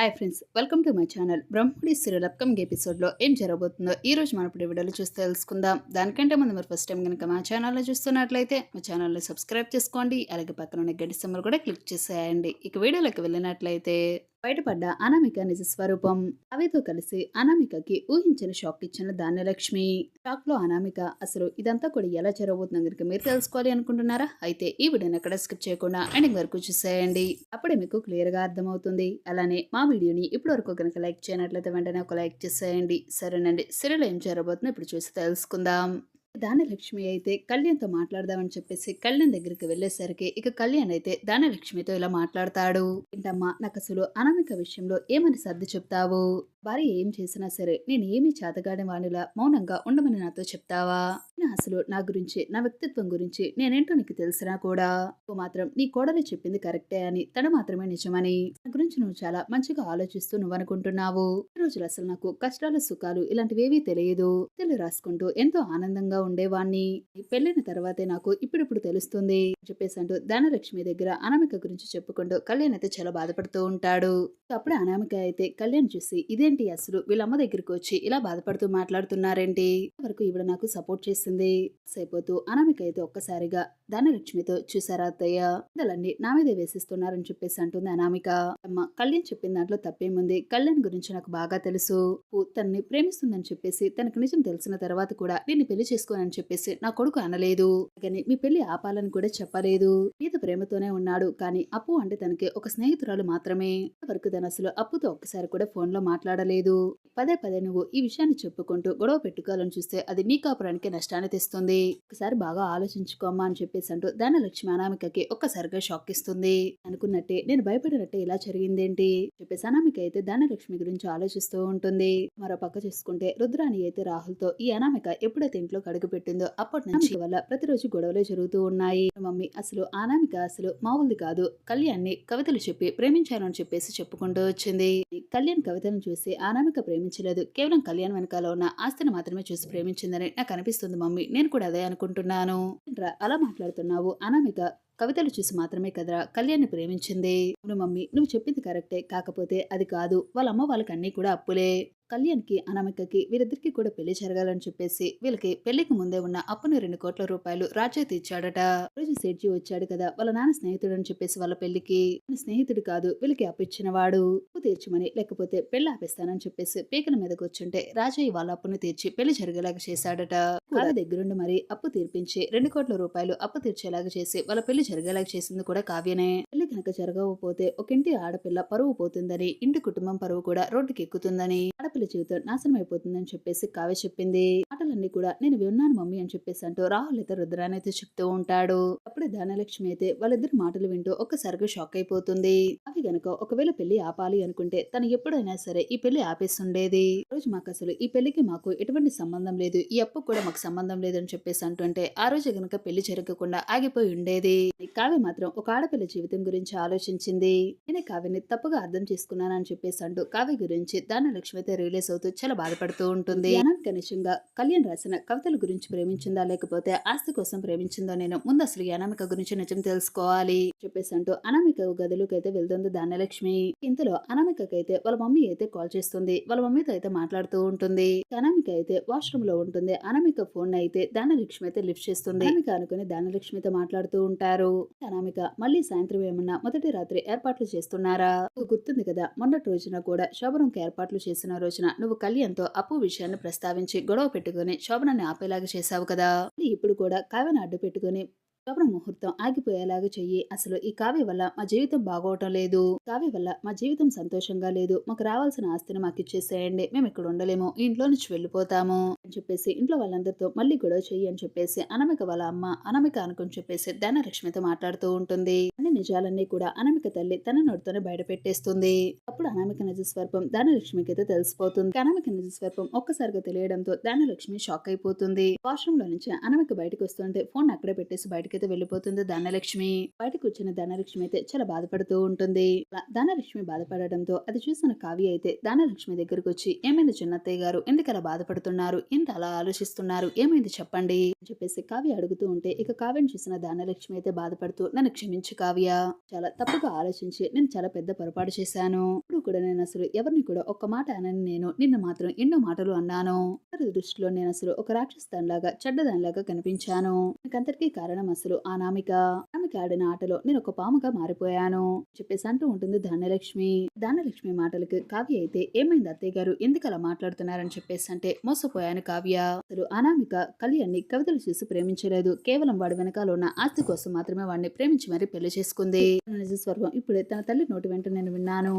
Hi friends welcome to my channel బ్రహ్మడి serial upcoming ఎపిసోడ్లో ఏం జరగబోతుందో ఈ రోజు మనం ఇప్పుడు ఈ వీడియోలో చూసి తెలుసుకుందాం. దానికంటే ముందు మీరు ఫస్ట్ టైం కనుక మా ఛానల్లో చూస్తున్నట్లయితే మా ఛానల్ని సబ్స్క్రైబ్ చేసుకోండి. అలాగే పక్కన ఉన్న గడ్డి సింబల్ కూడా క్లిక్ చేసేయండి. ఇక వీడియోలోకి వెళ్ళినట్లయితే బయటపడ్డ అనామిక నిజ స్వరూపం. అవితో కలిసి అనామికకి ఊహించిన షాక్ ఇచ్చిన ధాన్యలక్ష్మి. షాక్లో అనామిక అసలు ఇదంతా కూడా ఎలా జరగబోతుందో కనుక మీరు తెలుసుకోవాలి అనుకుంటున్నారా? అయితే ఈ వీడియోని ఎక్కడ స్కిప్ చేయకుండా ఎండింగ్ వరకు చూసేయండి. అప్పుడే మీకు క్లియర్గా అర్థమవుతుంది. అలానే మా వీడియోని ఇప్పటి వరకు కనుక లైక్ చేయనట్లయితే వెంటనే ఒక లైక్ చేసేయండి. సరేనండి. సిరిలో ఏం జరగబోతుందో ఇప్పుడు చూసి తెలుసుకుందాం. దానలక్ష్మి అయితే కళ్యాణ్తో మాట్లాడదామని చెప్పేసి కళ్యాణ్ దగ్గరికి వెళ్ళేసరికి ఇక కళ్యాణ్ అయితే దానలక్ష్మితో ఇలా మాట్లాడతాడు. ఏంటమ్మా నాకు అసలు అనామిక విషయంలో ఏమని సర్ది చెప్తావు? భార్య ఏం చేసినా సరే నేను ఏమీ చేతగాని వాణిలా మౌనంగా ఉండమని నాతో చెప్తావా? నా అసలు నా గురించి నా వ్యక్తిత్వం గురించి నేనేంటో నీకు తెలిసినా కూడా నువ్వు మాత్రం నీ కోడలు చెప్పింది కరెక్టే అని తను మాత్రమే నిజమని నా గురించి నువ్వు చాలా మంచిగా ఆలోచిస్తూ నువ్వు అనుకుంటున్నావు. ఈ రోజులు అసలు నాకు కష్టాలు సుఖాలు ఇలాంటివేవీ తెలియదు. తెలు రాసుకుంటూ ఎంతో ఆనందంగా ఉండేవాణ్ణి. పెళ్ళిన తర్వాతే నాకు ఇప్పుడిప్పుడు తెలుస్తుంది. చెప్పేసి అంటూ ధనలక్ష్మి దగ్గర అనామిక గురించి చెప్పుకుంటూ కళ్యాణ్ అయితే చాలా బాధపడుతూ ఉంటాడు. అప్పుడే అనామిక అయితే కళ్యాణ్ చూసి ఇదే ఇదేంటి అసలు వీళ్ళమ్మ దగ్గరికి వచ్చి ఇలా బాధపడుతూ మాట్లాడుతున్నారేంటి? వరకు ఇవిడ నాకు సపోర్ట్ చేస్తుంది సైపోతూ అనామిక అయితే ఒక్కసారిగా ధనలక్ష్మితో చూసారా అత్తయ్య? పిల్లలన్నీ నా మీదే వేసిస్తున్నారని చెప్పేసి అంటుంది అనామిక. అమ్మ కళ్యాణ్ చెప్పిన దాంట్లో తప్పేముంది? కళ్యాణ్ గురించి నాకు బాగా తెలుసు. తనని ప్రేమిస్తుందని చెప్పేసి తనకు నిజం తెలిసిన తర్వాత కూడా నిన్ను పెళ్ళి చేసుకోనని చెప్పేసి నా కొడుకు అనలేదు. కానీ మీ పెళ్ళి ఆపాలని కూడా చెప్పలేదు. మీద ప్రేమతోనే ఉన్నాడు. కానీ అప్పు అంటే తనకి ఒక స్నేహితురాలు మాత్రమే. వరకు తన అసలు అప్పుతో ఒక్కసారి కూడా ఫోన్లో మాట్లాడలేదు పదే పదే నువ్వు ఈ విషయాన్ని చెప్పుకుంటూ గొడవ పెట్టుకోవాలని చూస్తే అది నీ కాపురానికి నష్టాన్ని తెస్తుంది. ఒకసారి బాగా ఆలోచించుకోమ్మా అని చెప్పేసి అంటూ ధనలక్ష్మి అనామికకి ఒక్కసారిగా షాక్ ఇస్తుంది. అనుకున్నట్టే నేను భయపడినట్టే ఇలా జరిగిందేంటి? చెప్పేసి అనామిక అయితే ధనలక్ష్మి గురించి ఆలోచిస్తూ ఉంటుంది. మరో పక్క చూసుకుంటే రుద్రాణి అయితే రాహుల్తో ఈ అనామిక ఎప్పుడైతే ఇంట్లో కడుగు పెట్టిందో అప్పటి నుంచి వల్ల ప్రతిరోజు గొడవలే జరుగుతూ ఉన్నాయి. మమ్మీ అసలు అనామిక అసలు మామూలుది కాదు. కళ్యాణ్ని కవితలు చెప్పి ప్రేమించాను అని చెప్పేసి చెప్పుకుంటూ వచ్చింది. కళ్యాణ్ కవితను చూసి అనామిక ప్రేమించలేదు. కేవలం కళ్యాణ్ వెనకాల ఉన్న ఆస్తిని మాత్రమే చూసి ప్రేమించిందని నాకు అనిపిస్తుంది మమ్మీ. నేను కూడా అదే అనుకుంటున్నాను. అలా మాట్లాడుతున్నావు. అనామిక కవితలు చూసి మాత్రమే కదరా కళ్యాణ్ని ప్రేమించింది. అవును మమ్మీ నువ్వు చెప్పింది కరెక్టే. కాకపోతే అది కాదు. వాళ్ళ అమ్మ వాళ్ళకి అన్నీ కూడా అప్పులే. కళ్యాణ్కి అనామికకి వీరిద్దరికి కూడా పెళ్ళి జరగాలని చెప్పేసి వీళ్ళకి పెళ్ళికి ముందే ఉన్న అప్పుని రెండు కోట్ల రూపాయలు రాజా తీర్చాడట రోజు సేట్జీ వచ్చాడు కదా వాళ్ళ నాన్న స్నేహితుడు అని చెప్పేసి వాళ్ళ పెళ్ళికి. "నా స్నేహితుడు కాదు వీళ్ళకి అప్పిచ్చిన వాడు అప్పు తీర్చమని లేకపోతే పెళ్ళి ఆపేస్తానని చెప్పేసి పీకల మీద కూర్చుంటే రాజయ్య వాళ్ళ అప్పును తీర్చి పెళ్ళి జరిగేలాగా చేశాడట. వాళ్ళ దగ్గరుండి మరి అప్పు తీర్పించి రెండు కోట్ల రూపాయలు అప్పు తీర్చేలాగా చేసి వాళ్ళ పెళ్ళి జరిగేలాగా చేసింది కూడా కావ్యనే. పెళ్ళి కనుక జరగకపోతే ఒక ఇంటి ఆడపిల్ల పరువు పోతుందని ఇంటి కుటుంబం పరువు కూడా రోడ్డుకి ఎక్కుతుందని. ఆడపిల్ల జీవితం నాశనం అయిపోతుందని చెప్పేసి కావ్య చెప్పింది. విషయాలన్నీ కూడా నేను విన్నాను మమ్మీ అని చెప్పేసి అంటూ రాహుల్ అయితే రుద్రాన్ని అయితే చెప్తూ ఉంటాడు. అప్పుడే ధనలక్ష్మి అయితే వాళ్ళిద్దరు మాటలు వింటూ ఒక్కసారిగా షాక్ అయిపోతుంది. అవి గనుక ఒకవేళ పెళ్ళి ఆపాలి అనుకుంటే తను ఎప్పుడైనా సరే ఈ పెళ్ళి ఆపేస్తుండేది. రోజు మాకు అసలు ఈ పెళ్ళికి మాకు ఎటువంటి సంబంధం లేదు. ఈ అప్పు కూడా మాకు సంబంధం లేదని చెప్పేసి అంటుంటే ఆ రోజు గనుక పెళ్ళి జరగకుండా ఆగిపోయి ఉండేది. కావ్య మాత్రం ఒక ఆడపిల్ల జీవితం గురించి ఆలోచించింది. నేనే కావ్యని తప్పుగా అర్థం చేసుకున్నానని చెప్పేసి అంటూ కావ్య గురించి ధనలక్ష్మి అయితే రిలీజ్ అవుతూ చాలా బాధపడుతూ ఉంటుంది. అనామిక కళ్యాణ్ నేను రాసిన కవితల గురించి ప్రేమించిందా లేకపోతే ఆస్తి కోసం ప్రేమించిందో నేను? ముందు అసలు ఈ అనామిక గురించి నిజం తెలుసుకోవాలి చెప్పేసి అంటూ అనామిక గదిలోకి అయితే వెళ్తుంది ధాన్యలక్ష్మి. ఇంతలో అనామికకి అయితే వాళ్ళ మమ్మీ అయితే కాల్ చేస్తుంది. వాళ్ళ మమ్మీతో అయితే మాట్లాడుతూ ఉంటుంది. అనామిక అయితే వాష్రూమ్లో ఉంటుంది. అనామిక ఫోన్ అయితే ధాన్యలక్ష్మి అయితే లిఫ్ట్ చేస్తుంది. అనామిక అనుకుని ధాన్యలక్ష్మితో మాట్లాడుతూ ఉంటారు. అనామిక మళ్ళీ సాయంత్రం ఏమన్నా మొదటి రాత్రి ఏర్పాట్లు చేస్తున్నారా? గుర్తుంది కదా మొన్నటి రోజున కూడా శోభనంకి ఏర్పాట్లు చేసిన రోజున నువ్వు కళ్యాణ్తో అప్పు విషయాన్ని ప్రస్తావించి గొడవ పెట్టుకుని శోభనాన్ని ఆపేలాగా చేశావు కదా. ఇప్పుడు కూడా కవిని అడ్డు పెట్టుకుని శోభన ముహూర్తం ఆగిపోయేలాగా చెయ్యి. అసలు ఈ కావ్య వల్ల మా జీవితం బాగోవటం లేదు. కావ్య వల్ల మా జీవితం సంతోషంగా లేదు. మాకు రావాల్సిన ఆస్తిని మాకు ఇచ్చేసేయండి. మేము ఇక్కడ ఉండలేము. ఈ ఇంట్లో నుంచి వెళ్ళిపోతాము అని చెప్పేసి ఇంట్లో వాళ్ళందరితో మళ్ళీ గొడవ చెయ్యి అని చెప్పేసి అనమిక వాళ్ళ అమ్మ అనమిక అనుకుని చెప్పేసి ధనలక్ష్మితో మాట్లాడుతూ ఉంటుంది. అన్ని నిజాలన్నీ కూడా అనమిక తల్లి తన నోటితోనే బయట పెట్టేస్తుంది. అప్పుడు అనామిక నిజస్వరూపం ధనలక్ష్మికి అయితే తెలిసిపోతుంది. అనమిక నిజస్వరూపం ఒక్కసారిగా తెలియడంతో ధనలక్ష్మి షాక్ అయిపోతుంది. వాష్రూమ్లో నుంచి అనమిక బయటకు వస్తుంటే ఫోన్ అక్కడే పెట్టేసి అయితే వెళ్ళిపోతుంది. ధనలక్ష్మి బయటకు వచ్చిన ధనలక్ష్మి అయితే చాలా బాధపడుతూ ఉంటుంది. ధనలక్ష్మి బాధపడడంతో అది చూసిన కావ్య అయితే ధనలక్ష్మి దగ్గరకు వచ్చి ఏమైంది చిన్నత్తయ్య గారు? ఎందుకు అలా బాధపడుతున్నారు? ఎంత అలా ఆలోచిస్తున్నారు? ఏమైంది చెప్పండి? అని చెప్పేసి కావ్య అడుగుతూ ఉంటే ఇక కావ్యను చూసిన ధనలక్ష్మి అయితే బాధపడుతూ నన్ను క్షమించు కావ్య. చాలా తప్పుగా ఆలోచించి నేను చాలా పెద్ద పొరపాటు చేశాను. ఇప్పుడు కూడా నేను అసలు ఎవరిని కూడా ఒక్క మాట అనని నేను నిన్ను మాత్రం ఎన్నో మాటలు అన్నాను. అందరి దృష్టిలో నేను అసలు ఒక రాక్షసదానిలాగా చెడ్డదానిలాగా కనిపించాను? నాకంతటికీ కారణం అసలు ఆ నామిక. నామిక ఆడిన ఆటలో నేను ఒక పాముగా మారిపోయాను చెప్పేసి అంటూ ఉంటుంది ధాన్యలక్ష్మి ధాన్యలక్ష్మి మాటలకు కావ్య అయితే ఏమైంది అత్తయ్య గారు? ఎందుకు అలా మాట్లాడుతున్నారని చెప్పేసి అంటే మోసపోయాను కావ్య. అసలు అనామిక కళ్యాణ్ని కవితలు చూసి ప్రేమించలేదు. కేవలం వాడి వెనకాల ఉన్న ఆస్తి కోసం మాత్రమే వాడిని ప్రేమించి మరీ పెళ్ళి చేసుకుంది. తన నిజ ఇప్పుడే తన తల్లి నోటి వెంట నేను విన్నాను.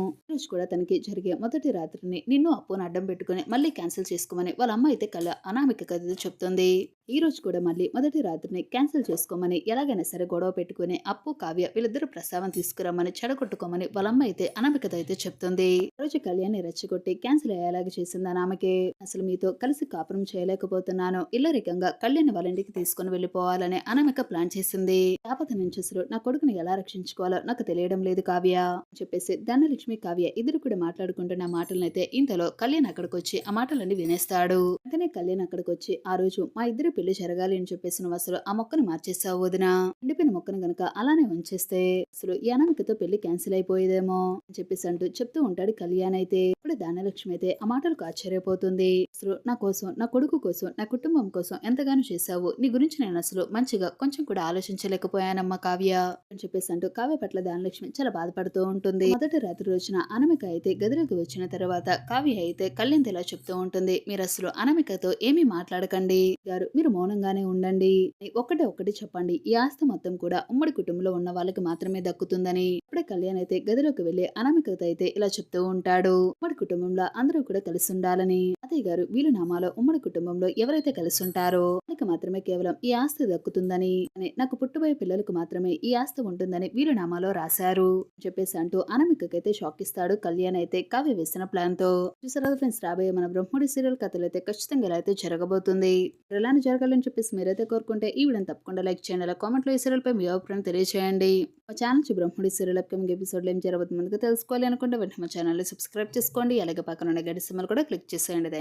కూడా తనకి జరిగే మొదటి రాత్రిని నిన్ను అప్పును అడ్డం పెట్టుకుని మళ్ళీ క్యాన్సిల్ చేసుకోమని వాళ్ళ అమ్మ అయితే కళ అనామిక కథ చెప్తుంది. ఈ రోజు కూడా మళ్ళీ మొదటి రాత్రిని క్యాన్సిల్ చేసుకోమని ఎలాగైనా సరే గొడవ పెట్టుకుని అప్పు కావ్య వీళ్ళిద్దరూ ప్రస్తావన తీసుకురమ్మని చెడగొట్టుకోమని వాళ్ళమ్మ అయితే అనామికత అయితే చెప్తుంది. రోజు కళ్యాణ్ని రెచ్చగొట్టి క్యాన్సిల్ అయ్యేలాగా చేసింది అనామికే అసలు మీతో కలిసి కాపురం చేయలేకపోతున్నాను. ఇల్లరికంగా కళ్యాణ్ వాళ్ళ ఇంటికి తీసుకుని వెళ్ళిపోవాలని అనామిక ప్లాన్ చేసింది. ఆపద నుంచి అసలు నా కొడుకుని ఎలా రక్షించుకోవాలో నాకు తెలియడం లేదు కావ్య చెప్పేసి ధనలక్ష్మి కావ్య ఇద్దరు కూడా మాట్లాడుకుంటున్న మాటలనైతే ఇంతలో కళ్యాణ్ అక్కడికి వచ్చి ఆ మాటలన్నీ వినేస్తాడు. వెంటనే కళ్యాణ్ అక్కడికి వచ్చి ఆ రోజు మా ఇద్దరు పెళ్ళి జరగాలి అని చెప్పేసి అసలు ఆ మొక్కను మార్చేసావు వదిన? ఎండిపోయిన మొక్కను గనక అలానే ఉంచేస్తే అసలు ఈ అనామికతో పెళ్ళి క్యాన్సిల్ అయిపోయేదేమో అని చెప్పేసి అంటూ చెప్తూ ఉంటాడు కళ్యాణ్ అయితే. ఇప్పుడు దానలక్ష్మి అయితే ఆ మాటలకు ఆశ్చర్యపోతుంది. అసలు నా కోసం నా కొడుకు కోసం నా కుటుంబం కోసం ఎంతగానో చేశావు. నీ గురించి నేను అసలు మంచిగా కొంచెం కూడా ఆలోచించలేకపోయానమ్మా కావ్య అని చెప్పేసి అంటూ కావ్య పట్ల దానలక్ష్మి చాలా బాధపడుతూ ఉంటుంది. మొదటి రాత్రి రోజున అనమిక అయితే గదిలోకి వచ్చిన తర్వాత కావ్య అయితే కళ్యాణ్ ఇలా చెప్తూ ఉంటుంది. మీరు అసలు అనమికతో ఏమీ మాట్లాడకండి గారు. మీరు మౌనంగానే ఉండండి. ఒక్కటే ఒక్కటి చెప్పండి. ఈ ఆస్తి మొత్తం కూడా ఉమ్మడి కుటుంబంలో ఉన్న వాళ్ళకి మాత్రమే దక్కుతుందని. ఇప్పుడే కళ్యాణ్ అయితే గదిలోకి వెళ్ళి అనామికత అయితే ఇలా చెప్తూ ఉంటాడు. ఉమ్మడి కుటుంబంలో అందరూ కూడా కలిసి ఉండాలని. తాతయ్య గారు వీలునామాలో ఉమ్మడి కుటుంబంలో ఎవరైతే కలిసి ఉంటారో వాళ్ళకి మాత్రమే కేవలం ఈ ఆస్తి దక్కుతుందని అని నాకు పుట్టబోయే పిల్లలకు మాత్రమే ఈ ఆస్తి ఉంటుందని వీలునామాలో రాశారు చెప్పేసి అంటూ అనమికకైతే షాక్ ఇస్తాడు కళ్యాణ్ అయితే కావ్య వేసిన ప్లాన్తో. చూసారా ఫ్రెండ్స్ రాబోయే మన బ్రహ్మడి సీరియల్ కథలు అయితే ఖచ్చితంగా ఇలా అయితే జరగబోతుంది. ఎలానే జరగాలని చెప్పేసి మీరైతే కోరుకుంటే ఈ వీడియోని తప్పకుండా లైక్ చేయండి అలా కామెంట్లో ఈ సీరియల్ పై మీ అభిప్రాయం తెలియజేయండి మా ఛానల్ నుంచి బ్రహ్మడి సీరియల్ అప్కమింగ్ ఎపిసోడ్ ఏం జరగబోతుంది ముందుగా తెలుసుకోవాలి అనుకుంటే వెంటనే మా ఛానల్ సబ్స్క్రైబ్ చేసుకోండి. అలాగే పక్కన ఉన్న గడి సిమ్మలు కూడా క్లిక్ చేసేయండి.